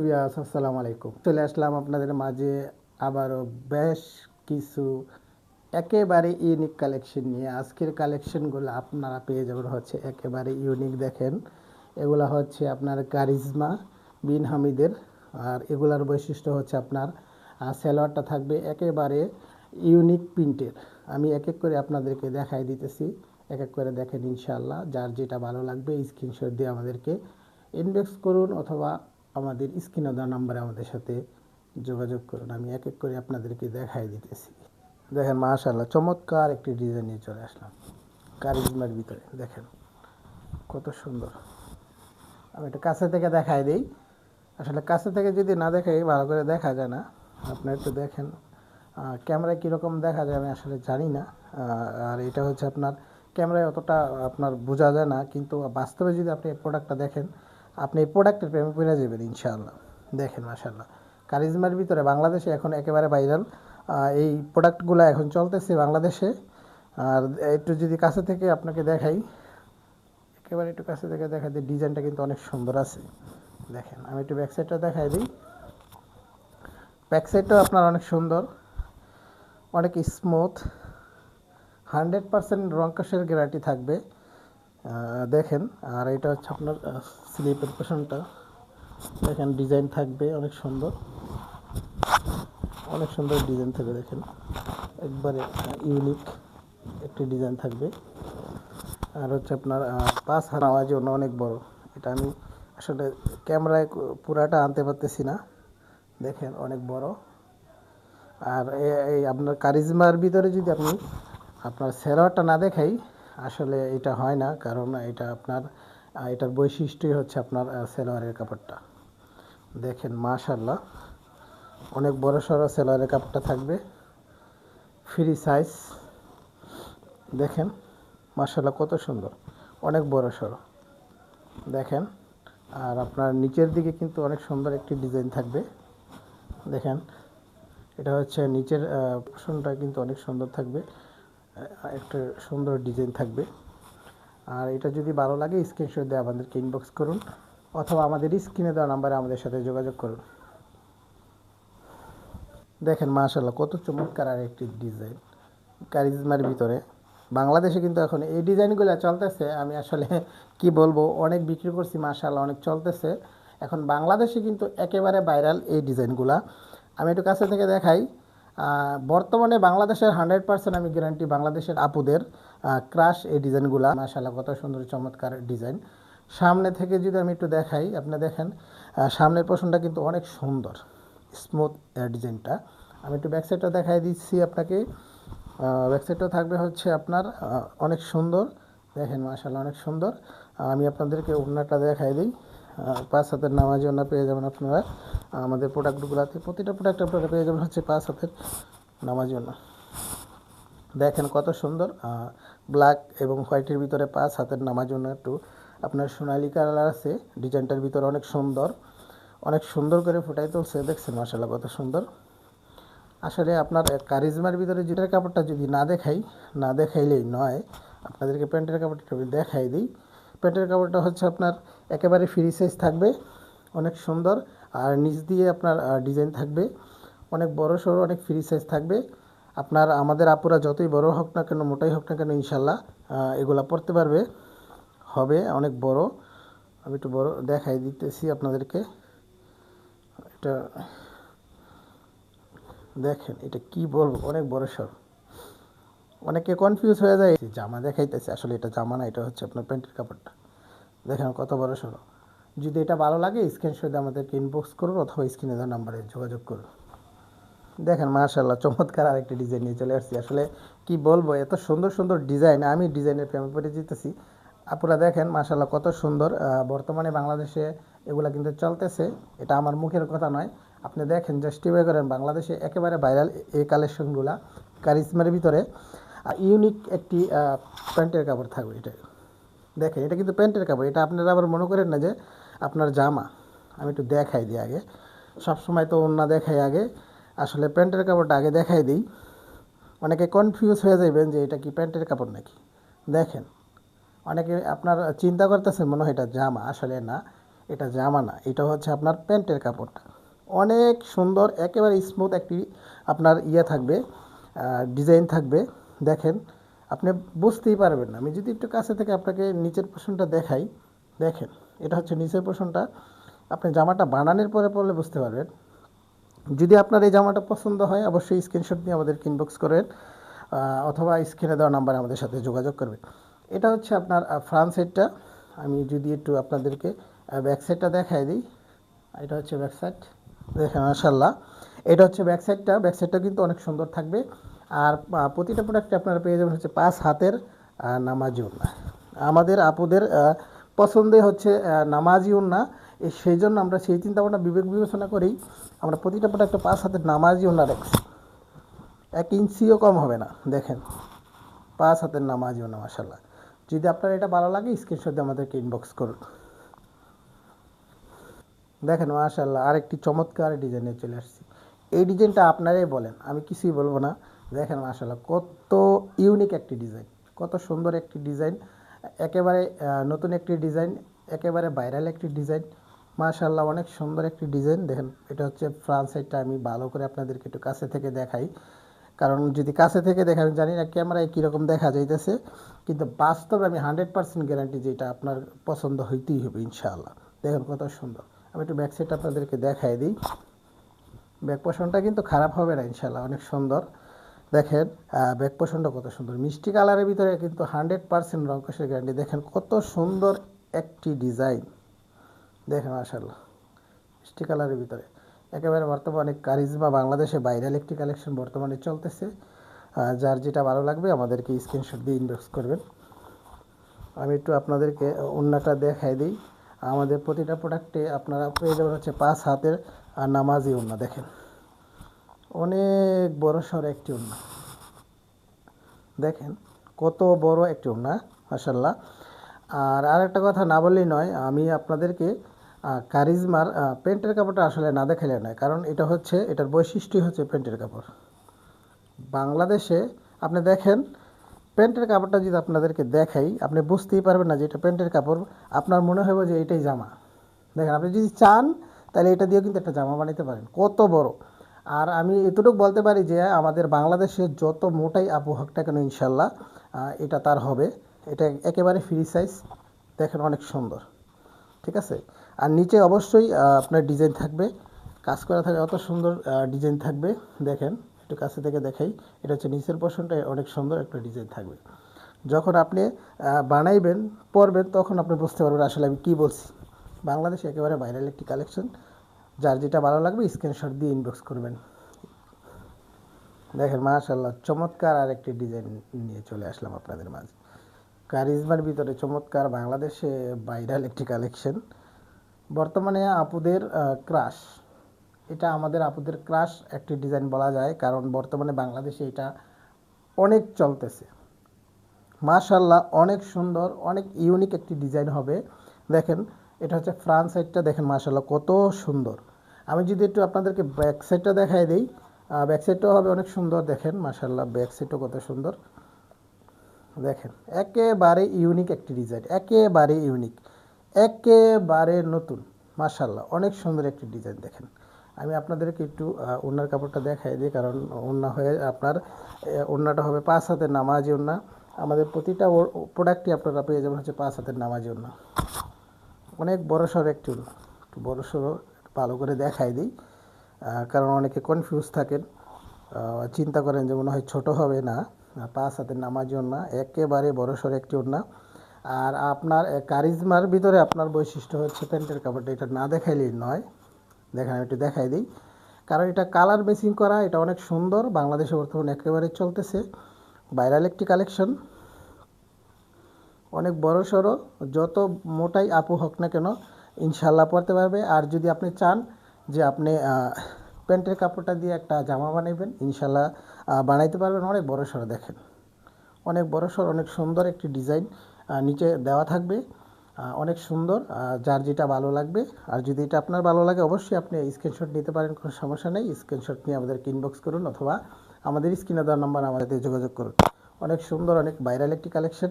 ভিয়াস আসসালামু আলাইকুম। চলে আসলাম আপনাদের মাঝে আবারও বেশ কিছু একেবারে ইউনিক কালেকশন নিয়ে। আজকের কালেকশনগুলো আপনারা পেয়ে যাবেন হচ্ছে একেবারে ইউনিক দেখেন। এগুলা হচ্ছে আপনার কারিজমা, বিন হামিদের, আর এগুলার বৈশিষ্ট্য হচ্ছে আপনার সেলোয়ারটা থাকবে একেবারে ইউনিক প্রিন্টের। আমি এক এক করে আপনাদেরকে দেখাই দিতেছি। এক এক করে দেখেন ইনশাল্লাহ যার যেটা ভালো লাগবে স্ক্রিনশট দিয়ে আমাদেরকে ইনবক্স করুন অথবা আমাদের স্ক্রিনে দেওয়া নাম্বারে আমাদের সাথে যোগাযোগ করুন। আমি এক এক করে আপনাদেরকে দেখাই দিতেছি। দেখেন মাশাল্লাহ চমৎকার একটি ডিজাইন নিয়ে চলে আসলাম। কারিজমার ভিতরে দেখেন কত সুন্দর। আমি একটু কাছে থেকে দেখাই দিই। আসলে কাছে থেকে যদি না দেখাই ভালো করে দেখা যায় না। আপনার একটু দেখেন আহ, ক্যামেরায় কীরকম দেখা যায় আমি আসলে জানি না। আর এটা হচ্ছে আপনার ক্যামেরায় অতটা আপনার বোঝা যায় না। কিন্তু বাস্তবে যদি আপনি প্রোডাক্টটা দেখেন আপনি এই প্রোডাক্টের প্রেমে পড়ে যাবেন, ইনশাআল্লাহ। দেখেন মাশাল্লাহ কারিজমার ভিতরে বাংলাদেশে এখন একেবারে ভাইরাল এই প্রোডাক্টগুলো এখন চলতেছে বাংলাদেশে। আর একটু যদি কাছে থেকে আপনাকে দেখাই, একেবারে একটু কাছে থেকে দেখা দিই ডিজাইনটা কিন্তু অনেক সুন্দর আছে। দেখেন, আমি একটু ব্যাক সাইডটা দেখাই দিই। ব্যাক সাইডটাও আপনার অনেক সুন্দর, অনেক স্মুথ হান্ড্রেড পার্সেন্ট রংকাশের গ্যারান্টি থাকবে। দেখেন, আর এটা হচ্ছে আপনার স্লিপের পোশনটা দেখেন, ডিজাইন থাকবে, অনেক সুন্দর। অনেক সুন্দর ডিজাইন থাকবে, দেখেন। একবারে ইউনিক একটি ডিজাইন থাকবে। আর হচ্ছে আপনার পাঁচ হাত জন্য অনেক বড়। এটা আমি আসলে ক্যামেরায় পুরাটা আনতে পারতেছি না। দেখেন, অনেক বড়। আর এই আপনার কারিজমার ভিতরে যদি আপনি আপনার সেলোয়ারটা না দেখাই আসলে এটা হয় না, কারণ এটা আপনার এটার বৈশিষ্ট্যই হচ্ছে আপনার সেলোয়ারের কাপড়টা। দেখেন মাশাল্লাহ অনেক বড় সড়ো সেলোয়ারের কাপড়টা থাকবে ফ্রি সাইজ দেখেন মাশাল্লাহ কত সুন্দর, অনেক বড় সড়ো। দেখেন, আর আপনার নিচের দিকে কিন্তু অনেক সুন্দর একটি ডিজাইন থাকবে। দেখেন, এটা হচ্ছে নিচের পোর্শনটা কিন্তু অনেক সুন্দর থাকবে। একটা সুন্দর ডিজাইন থাকবে। আর এটা যদি ভালো লাগে স্ক্রিনশট দিয়ে আমাদেরকে ইনবক্স করুন, অথবা আমাদের স্ক্রিনে দেওয়া নাম্বারে আমাদের সাথে যোগাযোগ করুন। দেখেন মাশাল্লাহ কত চমৎকার আর একটি ডিজাইন। কারিজমার ভিতরে। বাংলাদেশে কিন্তু এখন এই ডিজাইনগুলো চলতেছে, আমি আসলে কি বলব, অনেক বিক্রি করছি মাশাল্লাহ অনেক চলতেছে। এখন বাংলাদেশে কিন্তু একেবারে ভাইরাল এই ডিজাইনগুলা। আমি একটু কাছে থেকে দেখাই বর্তমানে বাংলাদেশের হান্ড্রেড পার্সেন্ট আমি গ্যারান্টি বাংলাদেশের আপুদের ক্রাশ এই ডিজাইনগুলা। মাশাল্লাহ কত সুন্দর, চমৎকার ডিজাইন। সামনে থেকে যদি আমি একটু দেখাই, আপনি দেখেন সামনের পোষণটা কিন্তু অনেক সুন্দর স্মুথ ডিজাইনটা আমি একটু ব্যাক সাইডটা দেখাই দিচ্ছি আপনাকে। ব্যাক সাইডটা থাকবে হচ্ছে আপনার অনেক সুন্দর। দেখেন মাশাল্লাহ অনেক সুন্দর। আমি আপনাদেরকে ওড়নাটা দেখাই দিই। পাঁচ হাতের নামাজি ওড়না পেয়ে যাবেন আপনারা। আমাদের প্রোডাক্টগুলোতে প্রতিটা প্রোডাক্ট আপনারা পেয়ে যাবেন হচ্ছে পাঁচ হাতের নামাজি ওড়না দেখেন কত সুন্দর ব্ল্যাক এবং হোয়াইটের ভিতরে পাঁচ হাতের নামার জন্য একটু। আপনার সোনালি কালার আছে, ডিজাইনটার ভিতরে অনেক সুন্দর। অনেক সুন্দর করে ফুটাই তুলছে, দেখছেন মাসাল্লাহ কত সুন্দর। আসলে আপনার কারিজমার ভিতরে যেটার কাপড়টা যদি না দেখাই, না দেখাইলেই নয়। আপনাদেরকে প্যান্টের কাপড়টা দেখাই দিই। প্যান্টের কাপড়টা হচ্ছে আপনার একেবারে ফ্রি সাইজ থাকবে, অনেক সুন্দর। আর নিচ দিয়ে আপনার ডিজাইন থাকবে, অনেক বড় সড়ো অনেক ফ্রি সাইজ থাকবে। আপনার, আমাদের আপুরা যতই বড় হোক না কেন, মোটাই হোক না কেন, ইনশাল্লাহ এগুলা পড়তে পারবে। হবে অনেক বড়। আমি একটু বড়, দেখাই দিতেছি আপনাদেরকে। এটা, দেখেন, এটা কি বলব? অনেক বড় সর অনেকে কনফিউজ হয়ে যায়। জামা দেখাইতেছে, আসলে এটা জামা না, এটা হচ্ছে আপনার প্যান্টের কাপড়টা। দেখেন, কত বড় সর যদি এটা ভালো লাগে স্ক্রিনশটে আমাদেরকে ইনবক্স করুন অথবা স্ক্রিনে দেওয়া নাম্বারে যোগাযোগ করুন। দেখেন মাশাল্লাহ চমৎকার আরেকটি ডিজাইন নিয়ে চলে আসছি। আসলে কি বলব, এত সুন্দর সুন্দর ডিজাইন আমি ডিজাইনের প্রেমে পড়ে যেতেছি। আপুরা দেখেন মাশাল্লাহ কত সুন্দর বর্তমানে বাংলাদেশে এগুলা কিন্তু চলতেছে। এটা আমার মুখের কথা নয়। আপনি দেখেন জাস্টিফাই করেন, বাংলাদেশে একেবারে ভাইরাল এই কালেকশনগুলা কারিজমার ভিতরে ইউনিক একটি প্যান্টের কাপড় থাকবে এটা দেখেন, এটা কিন্তু প্যান্টের কাপড়। এটা আপনারা আবার মনে করেন না যে আপনার জামা। আমি একটু দেখাই দিই আগে। সব সময় তো অন্য দেখাই আগে। আসলে প্যান্টের কাপড়টা আগে দেখাই দিই। অনেকে কনফিউজ হয়ে যাবেন যে এটা কি প্যান্টের কাপড় নাকি? দেখেন, অনেকে আপনার চিন্তা করতেছেন মনে হয় এটা জামা। আসলে না, এটা জামা না, এটা হচ্ছে আপনার প্যান্টের কাপড়টা। অনেক সুন্দর, একেবারে স্মুথ একটি আপনার ইয়ে থাকবে ডিজাইন থাকবে। দেখেন আপনি বুঝতেই পারবেন না। আমি যদি একটু কাছে থেকে আপনাকে নিচের পোর্শনটা দেখাই, দেখেন, এটা হচ্ছে নিচের পোর্শনটা। আপনি জামাটা বানানোর পরে পরলে বুঝতে পারবেন। যদি আপনার এই জামাটা পছন্দ হয়, অবশ্যই স্ক্রিনশট নিয়ে আমাদের ইনবক্স করেন অথবা স্ক্রিনে দেওয়া নাম্বারে আমাদের সাথে যোগাযোগ করবেন। এটা হচ্ছে আপনার ফ্রন্ট সাইডটা আমি যদি একটু আপনাদেরকে ব্যাক সাইডটা দেখাই দিই। এটা হচ্ছে ব্যাক সাইড দেখেন মাশাল্লাহ এটা হচ্ছে ব্যাক সাইডটা ব্যাক সাইডটা কিন্তু অনেক সুন্দর থাকবে। আর প্রতিটা প্রোডাক্টে আপনারা পেয়ে যাবেন হচ্ছে পাঁচ হাতের আহ, নামাজি উন্না। আমাদের আপুদের পছন্দে হচ্ছে আহ, নামাজি উন্না। সেই জন্য আমরা সেই চিন্তা ভাবনা বিবেক বিবেচনা করেই আমরা প্রতিটা প্রোডাক্টে পাঁচ হাতের নামাজি উন্না রাখছি এক ইঞ্চিও কম হবে না দেখেন। পাঁচ হাতের নামাজি উন্না মাসাল্লাহ যদি আপনার এটা ভালো লাগে স্ক্রিনশট দিয়ে আমাদেরকে ইনবক্স করুন। দেখেন মাশাল্লাহ আরেকটি চমৎকার ডিজাইনে চলে আসছি। এই ডিজাইনটা আপনারাই বলেন আমি কিছুই বলব না। দেখেন মাশাল্লাহ কত ইউনিক একটি ডিজাইন কত সুন্দর একটি ডিজাইন একেবারে নতুন একটি ডিজাইন একেবারে ভাইরাল একটি ডিজাইন মাশাল্লাহ অনেক সুন্দর একটি ডিজাইন দেখেন, এটা হচ্ছে ফ্রান্স সাইডটা আমি ভালো করে আপনাদেরকে একটু কাছে থেকে দেখাই। কারণ যদি কাছে থেকে দেখা, আমি জানি না ক্যামেরায় কীরকম দেখা যাইতেছে, কিন্তু বাস্তবে আমি হান্ড্রেড পার্সেন্ট গ্যারান্টি যে এটা আপনার পছন্দ হইতেই হবে, ইনশাআল্লাহ। দেখেন কত সুন্দর। আমি একটু ব্যাক সাইড আপনাদেরকে দেখাই দিই। ব্যাক পোষণটা কিন্তু খারাপ হবে না, ইনশাআল্লাহ, অনেক সুন্দর। দেখেন ব্যাক পোষণটা কত সুন্দর। মিষ্টি কালারের ভিতরে কিন্তু হান্ড্রেড পার্সেন্ট রঙ্কসের গ্যারান্টি দেখেন কত সুন্দর একটি ডিজাইন দেখেন মাশাল্লাহ মিষ্টি কালারের ভিতরে। একেবারে বর্তমানে কারিজমা বাংলাদেশে ভাইরাল একটি কালেকশন বর্তমানে চলতেছে। যার যেটা ভালো লাগবে আমাদেরকে স্ক্রিনশট দিয়ে ইনবক্স করবেন। আমি একটু আপনাদেরকে ওন্নাটা দেখাই দিই। আমাদের প্রতিটা প্রোডাক্টে আপনারা পেয়ে যাবেন হচ্ছে পাঁচ হাতের আর নামাজি ওন্না দেখেন। অনেক বড় সড় একটি ওন্না দেখেন, কত বড় একটি ওন্না মাসাল্লাহ আর আরেকটা কথা না বললেই নয়, আমি আপনাদেরকে কারিজমার প্যান্টের কাপড়টা আসলে না দেখালে নয়, কারণ এটা হচ্ছে, এটার বৈশিষ্ট্যই হচ্ছে প্যান্টের কাপড়। বাংলাদেশে, আপনি দেখেন, প্যান্টের কাপড়টা যদি আপনাদেরকে দেখাই, আপনি বুঝতেই পারবেন না যে এটা প্যান্টের কাপড়, আপনার মনে হবে যে এটাই জামা। দেখেন, আপনি যদি চান, তাহলে এটা দিয়েও কিন্তু একটা জামা বানাতে পারেন, কত বড়। আর আমি এতটুকু বলতে পারি যে আমাদের বাংলাদেশে যত মোটাই না কেন ইনশাল্লাহ এটা তার হবে। এটা একেবারে ফ্রি সাইজ দেখেন অনেক সুন্দর, ঠিক আছে? আর নিচে অবশ্যই আপনার ডিজাইন থাকবে, কাজ করা থাকবে অত সুন্দর ডিজাইন থাকবে। দেখেন, একটু কাছে থেকে দেখাই, এটা হচ্ছে নিচের পোর্শনটা অনেক সুন্দর একটা ডিজাইন থাকবে। যখন আপনি বানাইবেন, পরবেন, তখন আপনি বুঝতে পারবেন আসলে আমি কী বলছি। বাংলাদেশে একেবারে ভাইরাল একটি কালেকশন যার যেটা ভালো লাগবে স্ক্রিনশট দিয়ে ইনবক্স করবেন। দেখেন মাশাল্লাহ চমৎকার আর একটি ডিজাইন নিয়ে চলে আসলাম আপনাদের মাঝে। কারিজমার ভিতরে চমৎকার বাংলাদেশে ভাইরাল একটি কালেকশন বর্তমানে আপুদের ক্রাশ এটা আমাদের আপুদের ক্রাশ একটি ডিজাইন বলা যায়, কারণ বর্তমানে বাংলাদেশে এটা অনেক চলতেছে। মাশাল্লাহ অনেক সুন্দর, অনেক ইউনিক একটি ডিজাইন হবে। দেখেন এটা হচ্ছে ফ্রান্স সাইডটা দেখেন মাশাল্লাহ কত সুন্দর। আমি যদি একটু আপনাদেরকে ব্যাক সাইডটা দেখাই দিই ব্যাক সাইডটাও হবে অনেক সুন্দর দেখেন মাশাল্লাহ ব্যাক সাইডটাও কত সুন্দর। দেখেন একেবারে ইউনিক একটি ডিজাইন একেবারে ইউনিক একেবারে নতুন মাশাল্লাহ অনেক সুন্দর একটি ডিজাইন দেখেন। আমি আপনাদেরকে একটু আহ, ওড়নার কাপড়টা দেখাই দিই কারণ ওড়না হয়ে আপনার আহ, ওড়নাটা হবে পাঁচ হাতের নামাজি ওড়না। আমাদের প্রতিটা প্রোডাক্টই আপনারা পেয়ে যাবেন হচ্ছে পাঁচ হাতের নামাজি ওড়না। অনেক বড় সড়ো একটি ওড়না একটু বড় সড়ো ভালো করে দেখাই দিই। কারণ অনেকে কনফিউজ থাকেন। চিন্তা করেন যে মনে হয় ছোট হবে না পাঁচ হাতের নামাজি ওড়না একেবারে বড় সড়ো একটি ওড়না। আর আপনার কারিজমার ভিতরে আপনার বৈশিষ্ট্য হচ্ছে প্যান্টের কাপড়টা, এটা না দেখাইলেই নয়। দেখেন একটু দেখাই দিই। কারণ এটা কালার বেসিং করা, এটা অনেক সুন্দর। বাংলাদেশে বর্তমানে একেবারে চলতেছে। ভাইরাল একটি কালেকশন অনেক বড় সড়ো, যত মোটাই আপু হোক না কেন ইনশাল্লাহ পরতে পারবে। আর যদি আপনি চান যে আপনি প্যান্টের কাপড়টা দিয়ে একটা জামা বানাইবেন ইনশাল্লাহ বানাইতে পারবেন। অনেক বড় সড়ো দেখেন। অনেক বড় সড়, অনেক সুন্দর একটি ডিজাইন নিচে দেওয়া থাকবে। অনেক সুন্দর যার যেটা ভালো লাগবে। আর যদি এটা আপনার ভালো লাগে, অবশ্যই আপনি স্ক্রিনশট নিতে পারেন, কোনো সমস্যা নেই। স্ক্রিনশট নিয়ে আমাদেরকে ইনবক্স করুন অথবা আমাদের স্ক্রিনে দেওয়ার নাম্বার আমাদের যোগাযোগ করুন। অনেক সুন্দর, অনেক ভাইরাল একটি কালেকশন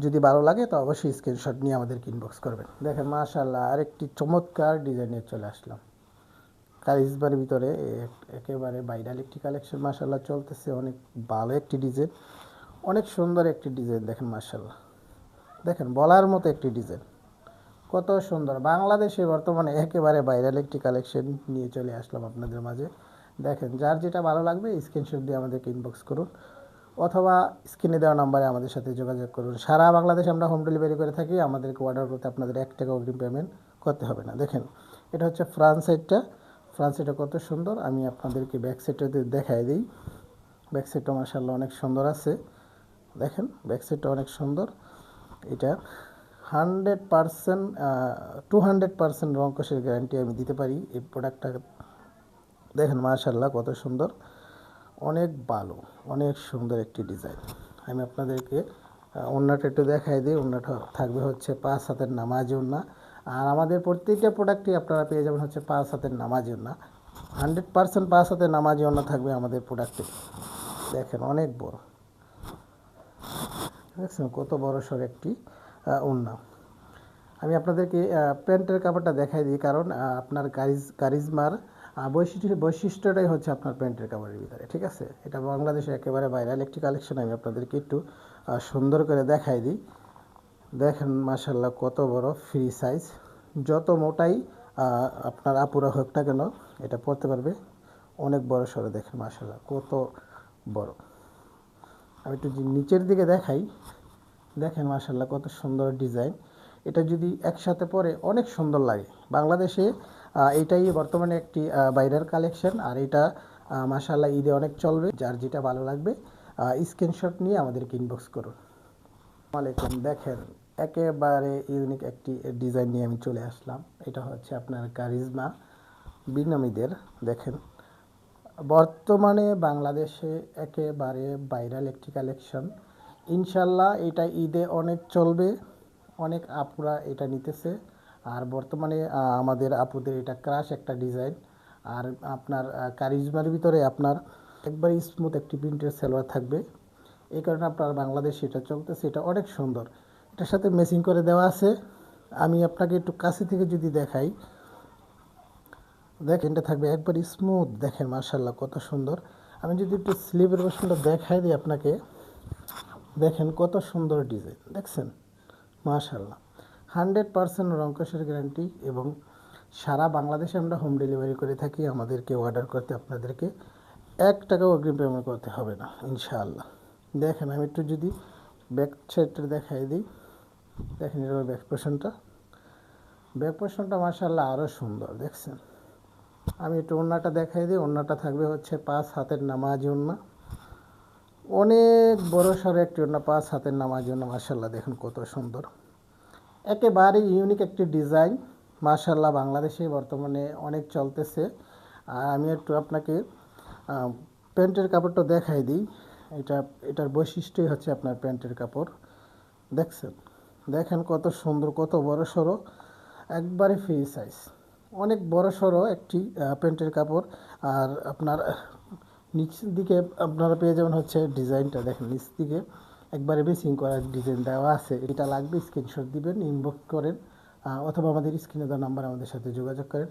যদি ভালো লাগে, তো অবশ্যই স্ক্রিনশট নিয়ে আমাদেরকে ইনবক্স করবেন। দেখেন মাশাল্লাহ আরেকটি চমৎকার ডিজাইনে চলে আসলাম। কারিজবার ভিতরে এক- একেবারে ভাইরাল একটি কালেকশন মাশাল্লাহ চলতেছে। অনেক ভালো একটি ডিজাইন অনেক সুন্দর একটি ডিজাইন দেখেন মাশাল্লাহ দেখেন, বলার মতো একটি ডিজাইন কত সুন্দর। বাংলাদেশে বর্তমানে একেবারে ভাইরাল একটি কালেকশন নিয়ে চলে আসলাম আপনাদের মাঝে। দেখেন, যার যেটা ভালো লাগবে স্ক্রিনশট দিয়ে আমাদেরকে ইনবক্স করুন। অথবা স্ক্রিনে দেওয়া নাম্বারে আমাদের সাথে যোগাযোগ করুন। সারা বাংলাদেশে আমরা হোম ডেলিভারি করে থাকি আমাদেরকে অর্ডার করতে আপনাদের এক টাকা অগ্রিম পেমেন্ট করতে হবে না। দেখেন, এটা হচ্ছে ফ্রান্স সাইডটা ফ্রান্স সাইডটা কত সুন্দর। আমি আপনাদেরকে ব্যাক সাইডটা দেখাই দিই। ব্যাক সাইডটা মার্শাল্লাহ অনেক সুন্দর আছে। দেখেন ব্যাক সাইডটা অনেক সুন্দর। এটা hundred percent two hundred percent রঙ্কসের guarantee আমি দিতে পারি এই প্রোডাক্টটা দেখেন মার্শাল্লাহ কত সুন্দর। অনেক ভালো অনেক সুন্দর একটি ডিজাইন আমি আপনাদেরকে ওড়নাটা একটু দেখাই দিই। ওড়নাটা থাকবে হচ্ছে পাঁচ হাতের নামাজ ওড়না। আর আমাদের প্রত্যেকটা প্রোডাক্টই আপনারা পেয়ে যাবেন হচ্ছে পাঁচ হাতের নামাজ ওড়না। হান্ড্রেড পার্সেন্ট পাঁচ হাতের নামাজ ওড়না থাকবে আমাদের প্রোডাক্টে দেখেন অনেক বড়। দেখছেন কত বড় সর একটি আহ, আমি আপনাদেরকে প্যান্টের কাপড়টা দেখাই দিই। কারণ আপনার কারিজ কারিজমার বৈশিষ্ট্য বৈশিষ্ট্যটাই হচ্ছে আপনার প্যান্টের কাপড়ের ভিতরে, ঠিক আছে? এটা বাংলাদেশে একেবারে ভাইরাল একটি কালেকশন আমি আপনাদেরকে একটু সুন্দর করে দেখাই দিই। দেখেন মাসাল্লাহ কত বড় ফ্রি সাইজ যত মোটাই আপনার আপুরা হোক না কেন, এটা পরতে পারবে। অনেক বড় সড়ো, দেখেন মাসাল্লাহ কত বড়। আমি একটু নিচের দিকে দেখাই। দেখেন মাসাল্লাহ কত সুন্দর ডিজাইন। এটা যদি একসাথে পরে অনেক সুন্দর লাগে। বাংলাদেশে এটাই বর্তমানে একটি বাইরের কালেকশন আর এটা মাসাল্লাহ ঈদে অনেক চলবে। যার যেটা ভালো লাগবে স্ক্রিনশট নিয়ে আমাদেরকে ইনবক্স করুন। আলাইকুম। দেখেন, একেবারে ইউনিক একটি ডিজাইন নিয়ে আমি চলে আসলাম। এটা হচ্ছে আপনার কারিজমা বিনামীদের, দেখেন। বর্তমানে বাংলাদেশে একেবারে ভাইরাল একটি কালেকশন ইনশাল্লাহ এটা ঈদে অনেক চলবে, অনেক আপুরা এটা নিতেছে। আর বর্তমানে আমাদের আপুদের এটা ক্রাশ একটা ডিজাইন আর আপনার কারিজমার ভিতরে আপনার একবার স্মুথ একটি প্রিন্টের সেলোয়ার থাকবে। এই কারণে আপনার বাংলাদেশে এটা চলতেছে, এটা অনেক সুন্দর। এটার সাথে মেসিং করে দেওয়া আছে। আমি আপনাকে একটু কাছে থেকে যদি দেখাই, দেখেন, এটা থাকবে একবার স্মুথ দেখেন মার্শাল্লাহ কত সুন্দর। আমি যদি একটু স্লিভের পোর্শনটা দেখাই দিই আপনাকে, দেখেন কত সুন্দর ডিজাইন দেখছেন? মার্শাল্লাহ হান্ড্রেড পারসেন্ট রঙ্কসের গ্যারান্টি এবং সারা বাংলাদেশে আমরা হোম ডেলিভারি করে থাকি, আমাদেরকে অর্ডার করতে আপনাদেরকে এক টাকাও অগ্রিম পেমেন্ট করতে হবে না, ইনশাআল্লাহ। দেখেন, আমি একটু যদি ব্যাক সাইডটা দেখাই দিই। দেখেন এর ব্যাক পোর্শনটা ব্যাক পোর্শনটা মার্শাল্লাহ আরও সুন্দর, দেখছেন? আমি একটু ওড়নাটা দেখাই দিই। ওড়নাটা থাকবে হচ্ছে পাঁচ হাতের নামাজ ওড়না অনেক বড় সড়ো একটি ওড়না পাঁচ হাতের নামাজ ওড়না মার্শাল্লাহ দেখুন কত সুন্দর। একেবারে ইউনিক একটি ডিজাইন মার্শাল্লাহ বাংলাদেশে বর্তমানে অনেক চলতেছে। আর আমি একটু আপনাকে প্যান্টের কাপড়টা দেখাই দিই। এটা, এটার বৈশিষ্ট্যই হচ্ছে আপনার প্যান্টের কাপড়। দেখছেন? দেখেন কত সুন্দর, কত বড় সড়ো। একবারে ফ্রি সাইজ অনেক বড় সড়ো একটি প্যান্টের কাপড়। আর আপনার, নিচের দিকে আপনারা পেয়ে যাবেন হচ্ছে ডিজাইনটা দেখেন, নিচ দিকে। একবারে বেসিং করার ডিজাইন দেওয়া আছে। এটা লাগবে স্ক্রিনশট দিবেন ইনবক্স করেন অথবা আমাদের স্ক্রিনে দেওয়া নাম্বার আমাদের সাথে যোগাযোগ করেন।